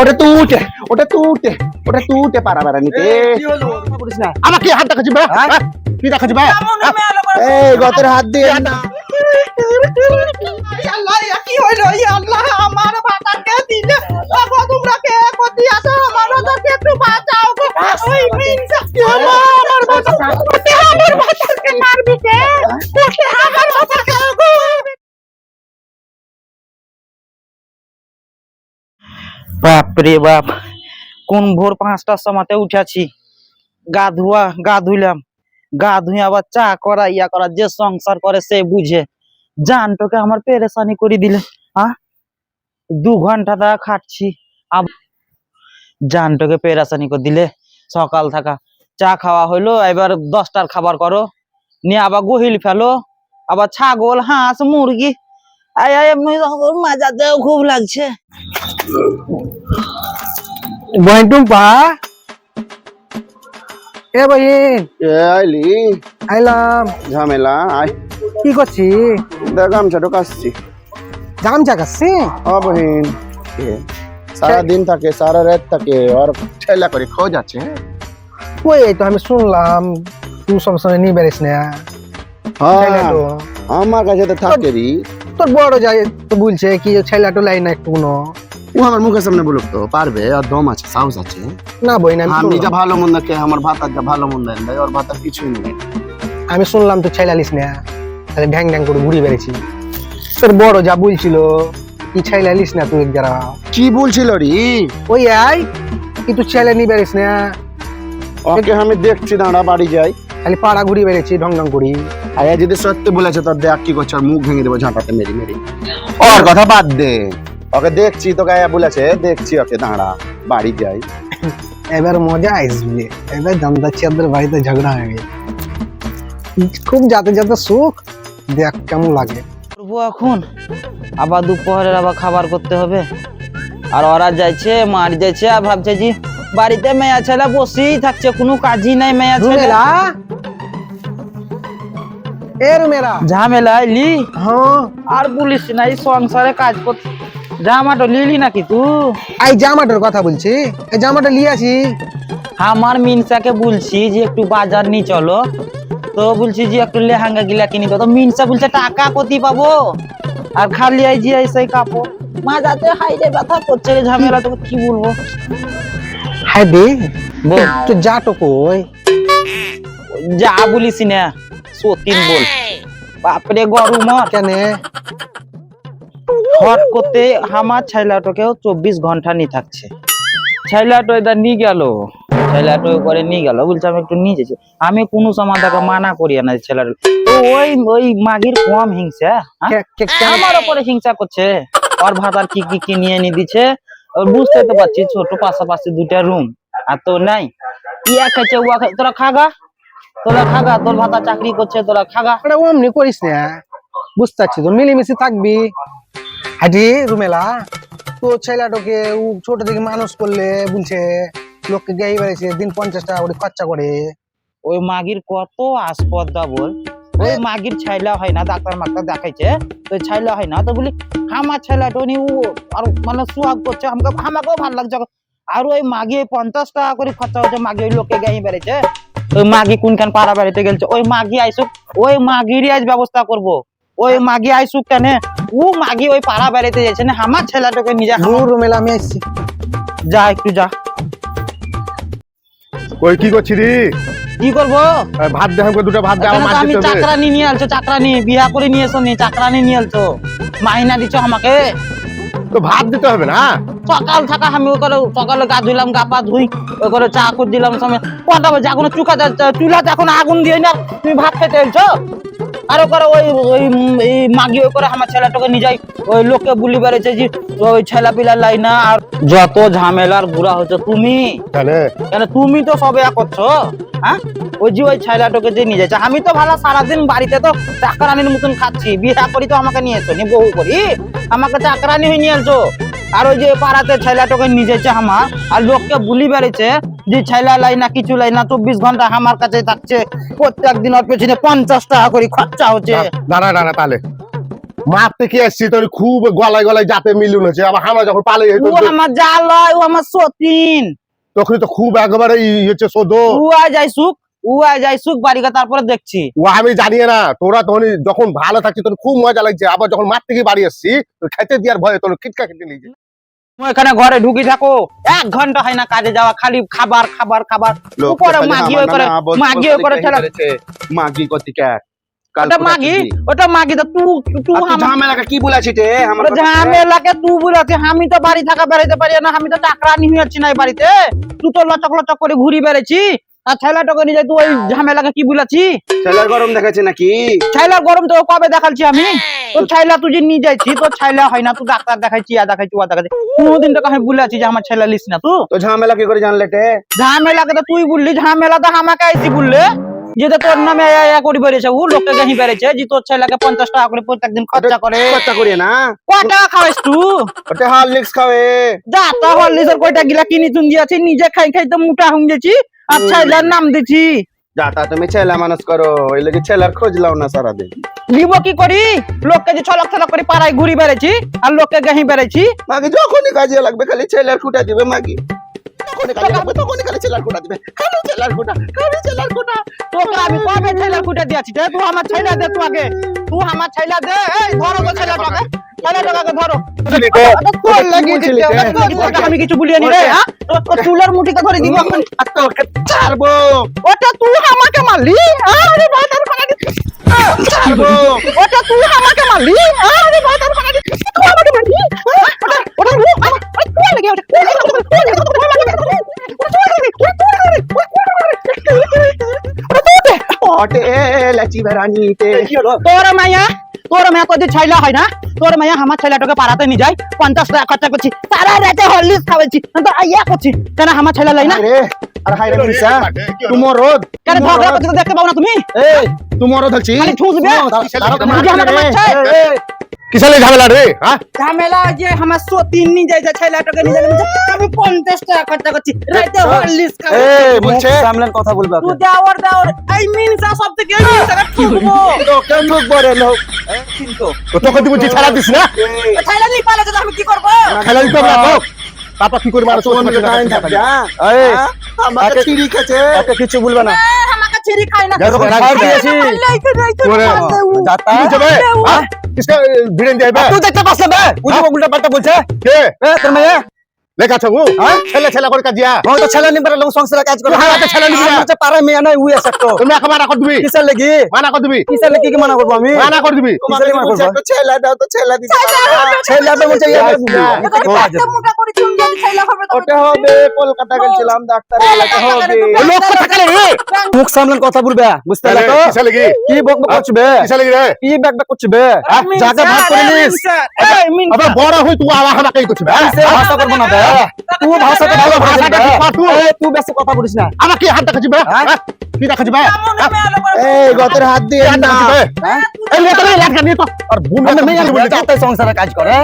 ওটা তুটে ওটা তুটে ওটা তুটে পারা বেড়া নিতে করিস না আমাকে হাত দেখাচ্ছি ভাই হ্যাঁ? কি দেখাচ্ছি ভাই এই গতের হাত দিয়ে না কি হইল আল্লাহ আমার ভাতাকে দিলে বাবা তোমরা কে করতে আসো আমার ভাতাকে একটু বাঁচাও গো ওই মিনসা আমার ভাতাকে আমার ভাতাকে মারবি কে আমার ভাতাকে বাপ রে বাপ, কোন ভোর পাঁচটার সময়তে উঠেছি? গা ধোয়া গা ধুইলাম গা ধুয়ে আবার চা করা, ইয়া করা, যে সংসার করে সে বুঝে। জানটোকে আমার পেরেশানি করে দিলে হ্যাঁ দু ঘণ্টা তা খাটছি। জানটোকে পেরেশানি করে দিলে, সকাল থাকা। চা খাওয়া হইল, এবার দশটার খাবার করো। নিয়ে আবার গহিল ফেলো। আবার ছাগল, হাঁস, মুরগি আয় আয় এমনি মাজাতেও খুব লাগছে। পা এ আইলি আইলাম। ঝামেলা কি করছি? দেখ গামছা ঢোকাচ্ছি। গামছা কাচ্ছি ও বহিন সারা দিন থাকে সারা রাত থাকে আর ঠেলা করে খোঁজ আছে ওই তো আমি শুনলাম তুই সবসময় নিয়ে বেরিস না। হ্যাঁ আমার কাছে তো থাকে তোর বড় যাই তো বলছে কি ছেলেটা লাই না একটু কোনো। ও আমার মুখের সামনে বলুক তো পারবে আর দম আছে সাহস আছে। না বই না আমি যা। ভালো মন্দ কে আমার ভাতার যা ভালো মন্দ দেয় ওর ভাতার কিছুই নেই। আমি শুনলাম তো ছেলে আলিস না তাহলে ঢ্যাং ঢ্যাং করে ঘুরে বেড়েছি। তোর বড় যা বলছিল কি ছেলে আলিস না তুই যারা? কি বলছিল রে? ওই আই কি তুই ছেলে নিয়ে বেরিস না? ওকে আমি দেখছি দাঁড়া বাড়ি যাই। খালি পাড়া ঘুরে বেড়েছি ঢং ঢং করি। আর যদি সত্যি বলেছে তোর দেখ কি করছে মুখ ভেঙে দেবো ঝাঁটাতে মেরি মেরি। ওর কথা বাদ দে। ওকে দেখছি তো গায়ে বলেছে দেখছি ওকে দাঁড়া বাড়ি যাই। এবার মজা আসবে এবার জানতে চাঁদের বাড়িতে ঝগড়া হবে খুব যাতে যাতে সুখ দেখ কেমন লাগে। করব এখন। আবার দুপুরের আবার খাবার করতে হবে। আর ওরা যাইছে মার যাইছে আর ভাবছে যে বাড়িতে মেয়া ছেলে বসেই থাকছে কোনো কাজই নাই মেয়া ছেলে। ঝামেলা আইলি হ্যাঁ। আর বলিস না এই সংসারে কাজ করতে জামাটো লিলি নাকি তুই জামাটার কথা বলছি। এই জামাটা আমার মিনসাকে বলছি যে একটু বাজার নিয়ে চলো। তো বলছি যে একটু লেহেঙ্গা গিলা কিনি তো মিনসা বলছে টাকা কতি পাবো? আর খালি আই যে সেই কাপড়। মা যাতে ব্যথা করছে ঝামেলা তোকে কি বলব? দে বল। তো যা তো কই যা বলিস না। সতীন বল। বাপরে গরু মর কেন? হট করতে আমার ছেলেটাকেও চব্বিশ ঘণ্টা নিয়ে থাকছে। ছেলেটা এটা নিয়ে গেল। ছেলেটা করে নিয়ে গেল। বলছে আমি একটু নিয়ে যাচ্ছি আমি কোনো সময় তাকে মানা করি না ছেলেটা তো ওই ওই মাগির কম হিংসা হ্যাঁ? আমার ওপরে হিংসা করছে। ওর ভাতার কি কি কি নিয়ে নিয়ে দিচ্ছে ওর বুঝতে তো পারছি ছোট পাশাপাশি দুটা রুম আর তো নাই? ইয়া খাইছে উয়া খাই তোরা খাগা তোরা খাগা তোর ভাতা চাকরি করছে তোরা খাগা। ওটা অমনি করিস না। বুঝতে পারছি তো মিলেমিশে থাকবি। হাজি রুমেলা। তো ছেলেটাকে ও ছোট থেকে মানুষ করলে বলছে লোককে গাই বেড়েছে দিন পঞ্চাশ টাকা করে খরচা করে। ওই মাগির কত আসপদ্দা বল। ওই মাগির ছাইলা হয় না ডাক্তার মাক্তার দেখাইছে। তো ছাইলা হয় না তো বলি আমার ছেলেটা নি ও আর মানে সুহাগ করছে আমাকে আমাকেও ভালো লাগছে। আর ওই মাগি পঞ্চাশ টাকা করে খরচা হচ্ছে মাগি ওই লোককে গাই বেড়েছে ওই মাগি কোনখান পাড়া বেড়াতে গেছে ওই মাগি আইসুক ওই মাগিরই আজ ব্যবস্থা করব। ওই মাগি আইসুক কেন? ও মাগি ওই পাড়া বেড়াতে যাচ্ছে না আমার ছেলেটাকে নিজে রুমেলা আমি আসছি যা একটু যা। ওই কি করছি রে? কি করব? ভাত দে আমাকে দুটো ভাত দে আমার মাছ আমি চাকরানি নিয়ে আলছো চাকরানি। বিয়া করে নিয়ে এসো নি চাকরানি নিয়ে আলছো মাহিনা দিছো আমাকে। তো ভাত দিতে হবে না? সকাল থাকা আমি ওই করে সকালে গা ধুইলাম গা পা ধুই ওই করে চা করে দিলাম সময় কটা বাজে? এখন চুকা চুলাতে এখন আগুন দিয়ে না। তুমি ভাত খেতে এলছো আর ও করে ওই ওই এই মাগি ওই করে আমার ছেলেটাকে নিয়ে যাই। ওই লোককে বুলি বেড়েছে যে ওই ছেলা পিলা লাই না আর যত ঝামেলার বুড়া হচ্ছে তুমি। তাহলে কেন তুমি তো সবে এক করছ হ্যাঁ? ওই যে ওই ছেলেটাকে যে নিয়ে যাচ্ছে। আমি তো ভালো সারাদিন বাড়িতে তো চাকরানির মতন খাচ্ছি। বিয়ে করি তো আমাকে নিয়ে এসো নিয়ে বউ করি। আমাকে চাকরানি হয়ে নিয়ে এসো। আর ওই যে পাড়াতে ছেলেটাকে নিয়ে যাচ্ছে আমার আর লোককে বুলি বেড়েছে যে ছেলা লাই না কিছু লাই না চব্বিশ ঘণ্টা আমার কাছে থাকছে। প্রত্যেক দিন ওর পেছনে পঞ্চাশ টাকা করে খরচা হচ্ছে। দাঁড়া দাঁড়া তাহলে মারতে কি আসছি তোর খুব গলায় গলায় যাতে মিলুন হচ্ছে। আবার আমরা যখন পালে ও আমার জাল ও আমার সতীন। তখন তো খুব একেবারে হচ্ছে সদো। ও আয় যাই সুখ। ও যাই সুখ বাড়িকে তারপরে দেখছি। ও আমি জানি না তোরা তখন যখন ভালো থাকছি তোর খুব মজা লাগছে। আবার যখন মারতে গিয়ে বাড়ি আসছি খেতে দেওয়ার ভয়ে তোর খিটকা খেতে নিয়েছে। এখানে ঘরে ঢুকি থাকো এক ঘণ্টা হয় না কাজে যাওয়া খালি খাবার খাবার খাবার। উপরে মাগি করে মাগি করে ঠেলা মাগি কতিকা ওটা মাগি? ওটা মাগি তো তুই তুই ঝামেলাকে কি বলেছি তে আমার ঝামেলাকে তুই বলেছে আমি তো বাড়ি থাকা বেড়াইতে পারি না আমি তো টাকরানি হয়েছি না এই বাড়িতে। তুই তো লচক লচক করে ঘুরি বেড়েছি আর ছেলেটাকে নিয়ে যাই তুই ওই ঝামেলাকে কি বলেছি ছেলের গরম দেখাচ্ছে নাকি? গরম তো কবে আমি? তোর ছাইলা তুই যে নিয়ে যাইছি তোর ছাইলা হয় না তুই ডাক্তার দেখাইছি ইয়া দেখাইছি ওয়া দেখাইছি। কোনোদিন তো আমি বলেছি যে আমার ছেলে লিস না তুই তো ঝামেলা কি করে জানলে তে? ঝামেলাকে তো তুই বললি ঝামেলা তো আমাকে আইসি বললে তোর নামে করে বেড়েছে ও লোককে গাহি বেড়েছে যে তোর ছেলেকে পঞ্চাশ টাকা করে খরচা করে। খরচা করি না? কয় টাকা খাওয়াইস তুই ওটা হরলিক্স খাবে যা তা হরলিক্সের কয়টা গিলা কিনি তুন দিয়েছি নিজে খাই খাই তো মোটা হয়ে গেছি। আর ছেলের নাম দিছি যাতা তুমি ছেলে মানুষ করো ওই লেগে ছেলের খোঁজ লাও না সারাদিন। দিব কি করি? লোককে যে ছলক ছলক করে পাড়ায় ঘুরি বেড়েছি আর লোককে গাহি বেড়েছি মাগি যখনই কাজে লাগবে খালি ছেলের খুঁটা দিবে মাগি। ছেলের খুঁটা ছেলের খুঁটা ছেলের খুঁটা। আমি কবে ছেলে ফুটে দিয়েছি? তুই আমার ছেলে দে তুই আগে। তুই আমার ছেলে দে ধরো ছেলেটাকে। আমি কিছু বলিয়ে রে হ্যাঁ? চুলের মুঠিকে ধরে দিব এখন। ছাড়বো। ওটা তুই আমাকে মারলি? আরে ভাই তোর ছাড়বো। ওটা তুই আমাকে মারলি? আরে ভাই তোর তুই আমাকে মারলি? ওটা ওটা তুই লাগে ওটা। হোটেল আছি তোর মাইয়া তোর মাইয়া কদি ছাইলা হয় না? তোর মাইয়া আমার ছেলেটাকে পাড়াতে নিয়ে যাই পঞ্চাশ টাকা খরচা করছি। সারা রাতে হরলিক্স খাওয়াচ্ছি তো ইয়া করছি। কেন আমার ছেলে লাই না? তুমি আর হাই রে মিসা তোমার রোদ কেন ঝগড়া করতে দেখতে পাও না তুমি? এই তোমার রোদ হচ্ছি। খালি ঠুসবে বুঝি আমাকে মারছে কিসের ঝামেলা রে হ্যাঁ ঝামেলা যে আমার সতীন নি যায় যে ছেলেটাকে নি যাই আমি পঞ্চাশ টাকা খরচা করছি। রাইতে হলিস খাওয়াচ্ছি এই বলছে? সামলেন কথা বলবা তুই দেওয়ার আই মিন যা সব থেকে এই তো ঠুকবো। তোকে মুখ বড় লোক। তো তো কত বুঝি ছাড়া দিছ না? খাইলা নিয়ে পালা তো আমি কি করব? খেলা দিতে হবে না তারপর কি করবে? মানুষ তোমার টাইম থাকবে এই আমাকে চিড়ি খেছে ওকে কিছু বলবে না। আমাকে চিড়ি খায় না। দেখো, খাবার দিয়েছি। করে দাতা কি যাবে হ্যাঁ? কিসকা ভিড়েন যাবে তুই দেখতে পাস না বে। বুঝি উল্টা পাল্টা বলছে। কে? তোর মেয়ে? লেখা ছেলে ছেলে করে কাজিয়া। ও তো ছেলে নিবে লোক সংসারে কাজ করে। হ্যাঁ, তো ছেলে নিবে না। হচ্ছে পাড়ায় নাই উই আছে তো। তুমি একে মানা করে দিবি কিসের লাগি? মানা করে দিবি লাগি কি মানা করব আমি? মানা করে দিবি কিসের লাগি মানা করব? ছেলে দাও তো ছেলে দিতে ছেলে ইয়ে। মোটা করে ছেলে হবে তো ওটা হবে কলকাতা গেছিলাম ডাক্তার এলাকা হবে। লোক রে? মুখ সামলান কথা বলবে বুঝতে কিসে লাগি? কি বক বক করছবে কিসে লাগি রে? কি ব্যাক ব্যাক করছবে জায়গা ভাগ করে নিস। আবার বড় হই তুই করছিস ভাষা করব না বে? তুই ভাষাটা ভালো ভাষাটা? তুই বেশি কথা বলিস না। আমার কি হাত দেখাচ্ছি হ্যাঁ? কি দেখাচ্ছি এই গতের হাত দিয়ে না। এই নিয়ে তো এই তো। আর বুন আমি মেয়ে মেয়ে বলি যাতে সংসারে কাজ করে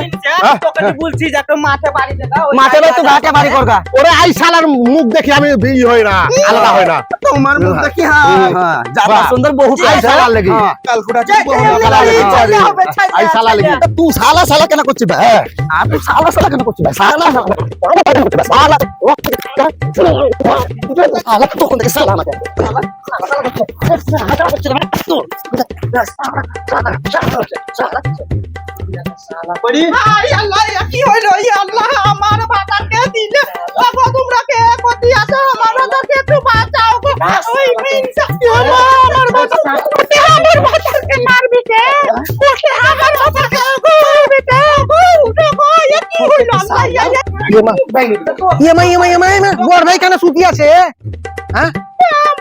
তোকে বলছি যে একটা মাঠে বাড়ি দে মাঠে ভাই তুই ঘাটে বাড়ি করগা? ওরে আই শালার মুখ দেখি আমি বিয়ে হয় না আলাদা হয় না। তোমার মুখ দেখি হ্যাঁ। হ্যাঁ। সুন্দর বহু আই শালার লাগি। কালকুটা আই শালা লাগি। তুই সালা সালা কেন করছিস বে আর তুই সালা সালা কেন করছিস বে সালা কি হইল? আল্লাহ, আমার বাতাকে দিলে। তোমরা কে কতি আছে, আমার বাতাকে একটু বাঁচাও গো। ওই মিনসা আমার বাতা আমার বাতাকে মারবি কে? কোটি আমার বাতাকে মারবি কে? উঠে গো কি হইল? আল্লাহ ইয়া ইয়া ইয়ে মা ইয়ে মা ইয়ে মা ইয়ে মা বড় ভাই কেন সুতি আছে হ্যাঁ?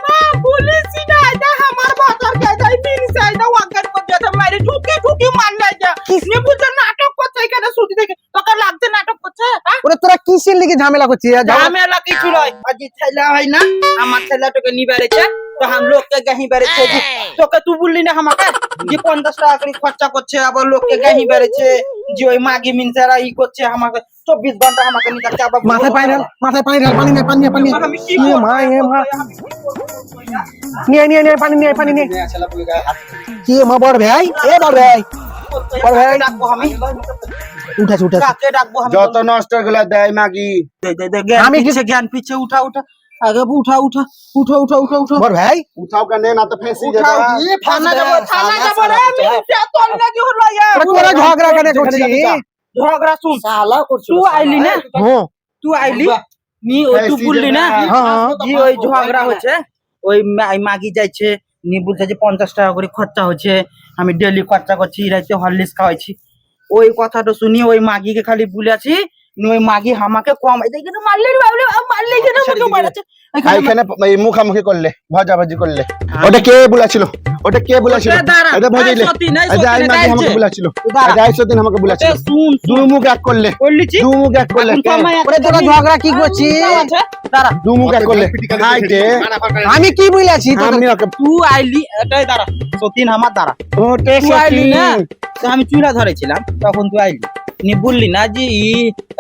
মা বলেছি না এটা আমার বাতাকে যাই মিনসা এটা ওয়াকার করতে আছে মারি ঠুকে ঠুকে মারলাই যা। নি বুঝে নাটক করছে এখানে সুদি দেখে তোকে লাগছে নাটক করছে হ্যাঁ? ওরে তোরা কিসের লিগে ঝামেলা করছিস ঝামেলা কিছু নয়। আজি ছেলে হয় না আমার ছেলেটাকে নি বেড়েছে তো হাম লোককে গাহি বেড়েছে তোকে তুই বললি না আমাকে যে পঞ্চাশ টাকা করে খরচা করছে আবার লোককে গাহি বেড়েছে যে ওই মাগি মিনসারা ই করছে আমাকে চব্বিশ ঘণ্টা আমাকে নিয়ে যাচ্ছে আবার মাথায় পানি ঢাল মাথায় পানি ঢাল পানি নে পানি নে পানি নে। আমি কি এ মা এ মা। নিয়ে নিয়ে নিয়ে পানি নিয়ে পানি নিয়ে। কি মা বড় ভাই? এ বড় ভাই। বড় ভাই। ডাকবো আমি উঠাছে উঠাছে। কাকে ডাকবো আমি? যত নষ্টগুলা দেয় মাগি। দে, দে, দে, জ্ঞান আমি কি- পিছে জ্ঞান পিছে উঠা উঠা। আগে উঠা উঠা উঠা উঠা উঠা উঠা। বড় ভাই। উঠাও কেন? না তো ফেসি উঠাও যাবে। দিয়ে থানা যাব থানা যাব রে মিথ্যা তোর লাগি হলো ইয়া। তোরা তোরা ঝগড়া কেন করছিস? ঝগড়া শুন। তুই আইলি না? হ্যাঁ। তুই আইলি? নি ওই তুই বললি না? হ্যাঁ জি ওই ঝগড়া হচ্ছে। ওই মাগি যাইছে নি বলছে যে পঞ্চাশ টাকা করে খরচা হচ্ছে। আমি ডেলি খরচা করছি রাইতে হরলিক্স খাওয়াইছি। ওই কথাটা শুনি ওই মাগিকে খালি বলেছি নি ওই মাগি আমাকে কম। দেখি তো মারলে রে বাবলে মারলে যে আমাকে মারাচ্ছে এখানে এইখানে এই মুখামুখি করলে ভাজাভাজি করলে। ওটা কে বলেছিল ওটা কে বলেছিল এটা ভজাইলে আই মাগি। বলেছিল। আই সতীন আমাকে এ বলেছিল শুন দু মুখ এক করলে। দু মুখ এক করলে। ওরে তোরা ঝগড়া কি করছিস? দাঁড়া। দু মুখ এক করলে। আমি কি বলেছি আমি ওকে তুই আইলি এটাই দাঁড়া। সতীন আমার দাঁড়া। ওটে তুই আইলি না? তো আমি চুলা ধরেছিলাম তখন তুই আইলি। নি বললি না যে ই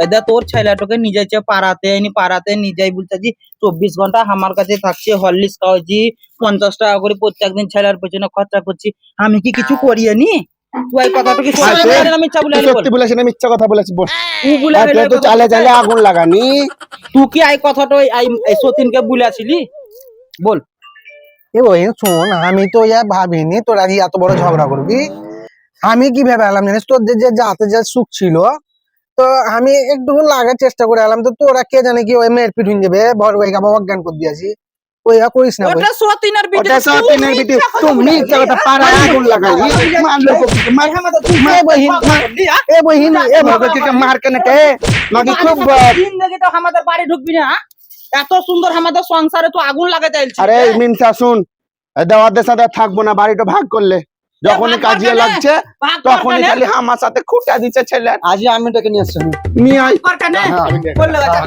এদা তোর ছেলেটাকে নিয়ে যাচ্ছে পাড়াতে নি পাড়াতে নিয়ে যাই বলতে জি চব্বিশ ঘণ্টা আমার কাছে থাকছে হরলিক্স খাওয়াচ্ছি পঞ্চাশ টাকা করে প্রত্যেকদিন ছেলের পেছনে খরচা করছি আমি কি কিছু করিয়ে নি তুই কথাটা কি? বলে? সত্যি মিথ্যা কথা তুই বলে তো চালে চালে আগুন লাগানি। তুই কি কথাটা সতীনকে বলেছিলি? বল। এ ওই শোন আমি তো ইয়া ভাবিনি তোরা এত বড় ঝগড়া করবি? আমি কি ভেবে এলাম জানিস তোর যে যাতে যা সুখ ছিল তো আমি একটু লাগার চেষ্টা করে এলাম তো তোরা কে জানে কি ওই মেয়ের পিঠ হয়ে যাবে ভর ওই গাবা অজ্ঞান করে দিয়েছি করিস না ওটা সতীনের ওটা তুমি আগুন লাগালি মার এ বহিন এ বহিন এ মারবে কে মার কেন কে মাগি খুব জিন্দগি তো আমাদের বাড়ি ঢুকবি না হ্যাঁ? এত সুন্দর আমাদের সংসারে তো আগুন লাগাতে আরে মিনসা শুন দেওয়াদের সাথে থাকব না বাড়িটা ভাগ করলে যখনই ভাগ কাজিয়ে। লাগছে কর তখনই খালি আমার সাথে খুঁটা দিচ্ছে ছেলে। আজ আমি ডেকে নিয়ে আসছি নিয়ে আয়। কর বাচ্চা।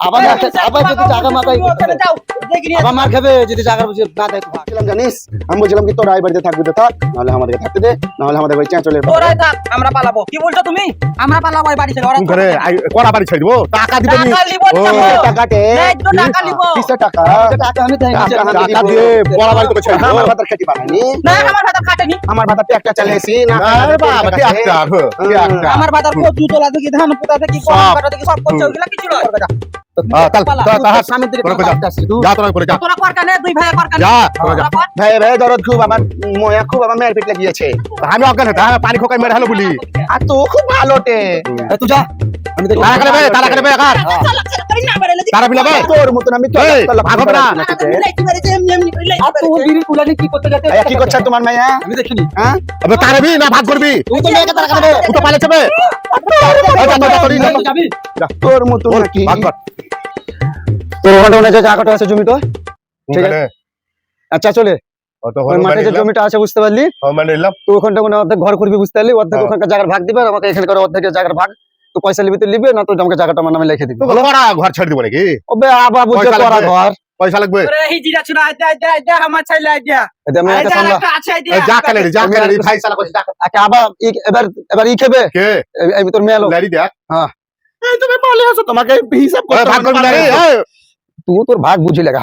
আবার আবার যদি দেখে নিয়ে আবার মার খাবে যদি জায়গার বুঝে না দেয় তো বলছিলাম জানিস? আমি বলছিলাম কি তোর আই বাড়িতে থাকবি তো থাক নাহলে আমাদেরকে থাকতে দে নাহলে আমাদের ওই চেঁচলের তোরাই থাক, আমরা পালাবো। কি বলছো তুমি? আমরা পালাবো বাড়ি ছেড়ে ওরা ঘরে আই- কড়া বাড়ি ছেড়ে দিবো টাকা দিবে নি। টাকা লিবো ও, তো। টাকা লিবো কিসের টাকা? টাকা আমি দেই টাকা দিয়ে বড় বাড়ি তোকে ছেড়ে আমার ভাতার খেতে পারেনি না আমার ভাতার খাটেনি। আমার চালিয়েছি না আরে বাবা ট্রাক্টর ট্রাক্টর থেকে ধান পোতা থেকে কাটা থেকে সব করছে ওগুলা কিছু নয় আমি অজ্ঞান পানি খোকাই মেরে হলো বলি আর তো খুব ভালো টে তুই যা আমি দেখি তারা করে তারা করে বে একার চালা, চালা, করি না, বেড়ালে যে- তারা বিলাবে তোর মতন আমি তো এই, তোর ভাগো না। টাকা তো মিলাইতে পেরেছে, এমনি এমনি করে লাইতে আর তুই পেরেছে। বিড়ি কুলানি কি করতে যেতে কি করছে তোমার মাইয়া? আমি দেখিনি হ্যাঁ? আবে তারবি না ভাগ করবি। তুই তো মেয়েকে তারা কাটবে তুই তো পালে যাবে। তোর মতন নাকি? ভাগ কর। তোর ওখানটা মনে হচ্ছে জায়গাটা আছে জমি তো ঠিক আছে। আচ্ছা চলে। মাঠে যে জমিটা আছে বুঝতে পারলি? ও মানে তো ওখানটা মনে অর্ধেক ঘর করবি বুঝতে পারলি? অর্ধেক হ্যাঁ। ওখানকার জায়গার ভাগ দিবে আর আমাকে এখানে করে অর্ধেকের জায়গার ভাগ তো পয়সা লিবি তো লিবে না তো আমাকে জায়গাটা আমার নামে লিখে দিবি তো কড়া ঘর ছেড়ে দিব নাকি ওবে আবার বুঝে পয়সা করা লাগবে। ঘর পয়সা লাগবে ওরে, এই জিরা ছিল, আইদে, আইদে, আইদে, আমার ছেলে আইদে। এটা আমি একটা আইদে, সামলা আরেকটা আছে, আইদে। এই যা কালে যা কালে ভাই সালা কইছ যা আকে আবার ই- এবার এবার ই খেবে কে এ- এই তোর মেয়ে লোক লারি দেখ এই তুমি পালে আছো তোমাকে হিসাব ওই করতে ভাগ হবে না, করবি না রে পালে আছো। এই, তুই তোর ভাগ বুঝি লেগা